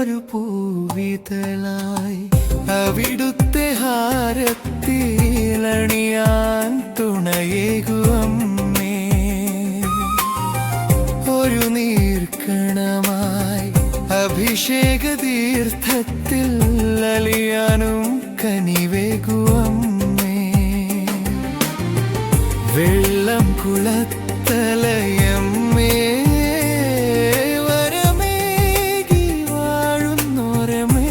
ഒരു പൂവിതളായി അവിടുത്തെ ഹാരത്തിലണിയാൻ തുണയേകുവമ്മേ ഒരു നീർക്കണമായി അഭിഷേക തീർത്ഥത്തിൽ അലിയാനും കനിവേകുവമ്മേ വെള്ളം കുളത്തലയ വാഴുന്നോരമേ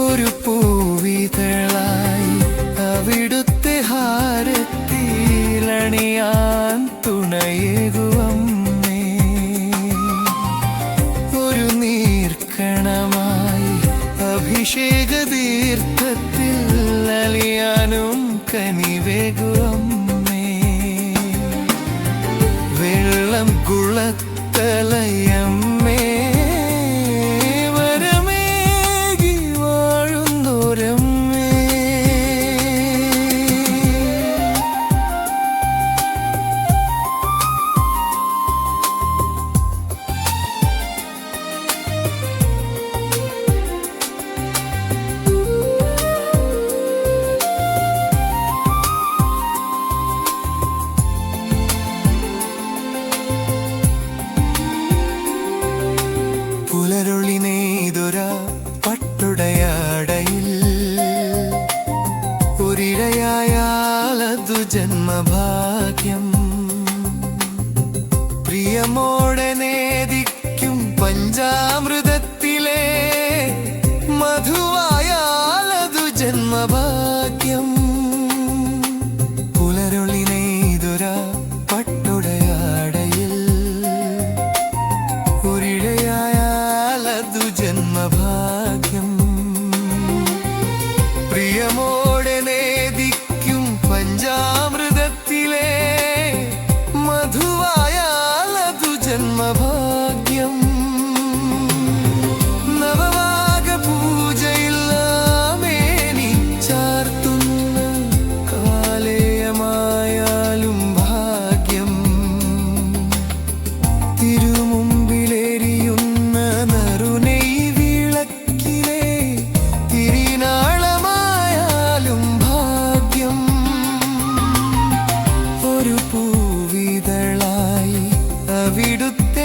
ഒരു പൂവിതളായി അവിടുത്തെ ഹാരത്തിലണിയാൻ തുണയേകുവമ്മേ. ഒരു നീർക്കണമായി അഭിഷേക തീർത്ഥത്തിൽ അലിയാനും കനിവേകുവമ്മേ கலையம் ജന്മഭാഗ്യം പ്രിയമോടെ നേദിക്കും പഞ്ചാമൃതത്തിലെ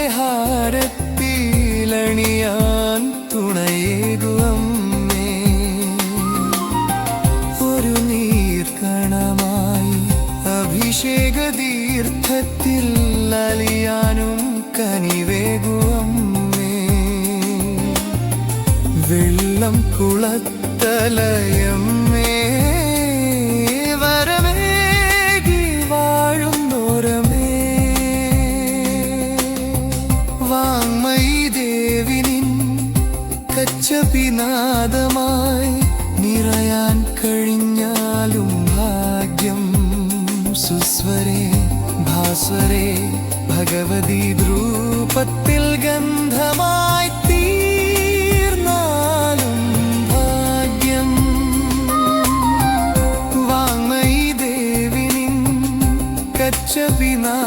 ഹാരത്തിലണിയാൻ തുണയേകുവമ്മേ. ഒരു നീർക്കണമായി അഭിഷേക തീർത്ഥത്തിൽ അലിയാനും കനിവേകുവമ്മേ. വെള്ളം കുളത്തലയമ്മേ കച്ചപിനാദമായി നിറയാൻ കഴിഞ്ഞാലും ഭാഗ്യം സുസ്വരേ ഭാസ്വരേ ഭഗവതി ധ്രൂപത്തിൽ ഗന്ധമായി തീർന്നാലും ഭാഗ്യം. വാങ്മയി ദേവിനിൻ കച്ചപിനാദമായി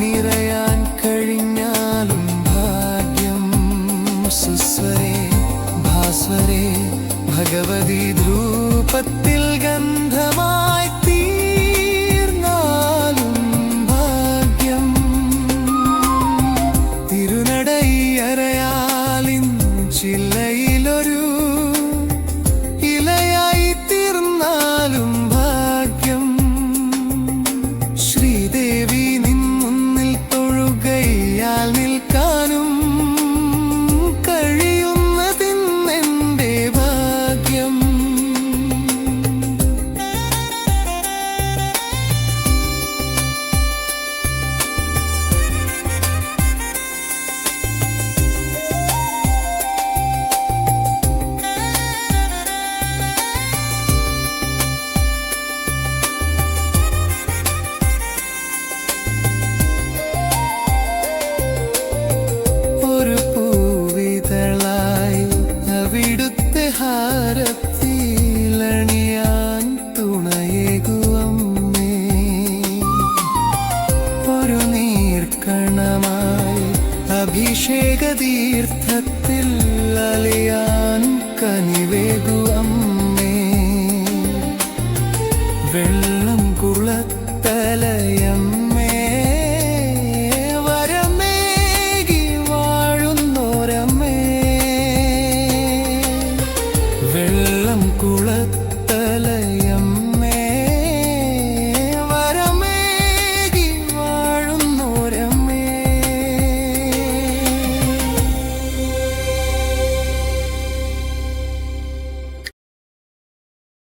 നിറയാൻ ഭഗവതി ധ്രൂപത്തിൽ അഭിഷേക